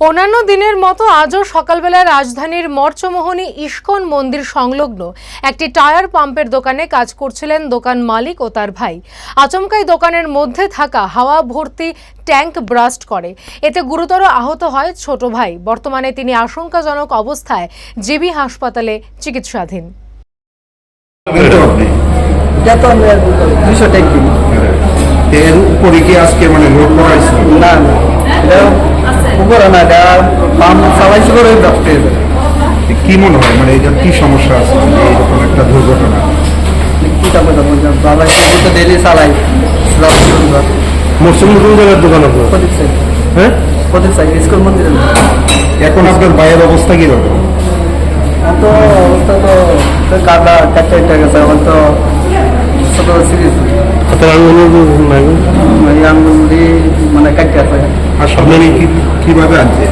অন্যান্য দিনের মতো আজও সকালবেলা রাজধানীর মর্চমোহনী ইস্কন মন্দির সংলগ্ন একটি টায়ার পাম্পের দোকানে কাজ করছিলেন দোকান মালিক ও তার ভাই। আচমকাই দোকানের মধ্যে থাকা হাওয়া ভর্তি ট্যাঙ্ক ব্রাস্ট করে। এতে গুরুতর আহত হয় ছোট ভাই। বর্তমানে তিনি আশঙ্কাজনক অবস্থায় জিবি হাসপাতালে চিকিৎসাধীন। এর উপরে কি আজকে মানে লোড করা উপরে না এটা পাম্প চালাইছি করে ডক্টর কি মনে হয়? মানে এটা কি সমস্যা আছে? মানে এরকম একটা দুর্ঘটনা। কি কাপড় কাপড় বাবা তো ডেলি চালাই। মরসুম কোন দোকান হ্যাঁ? প্রদীপ সাইড স্কুল মন্দিরে। এখন আপনার বাইরের অবস্থা কি রকম আমার তো অবস্থা তো কাদা কাটতে একটা গেছে আমার তো ছোট সিরিজ। আপনার এই আঙুল মানে কাটতে আছে আর সামনে কি কীভাবে আনছে?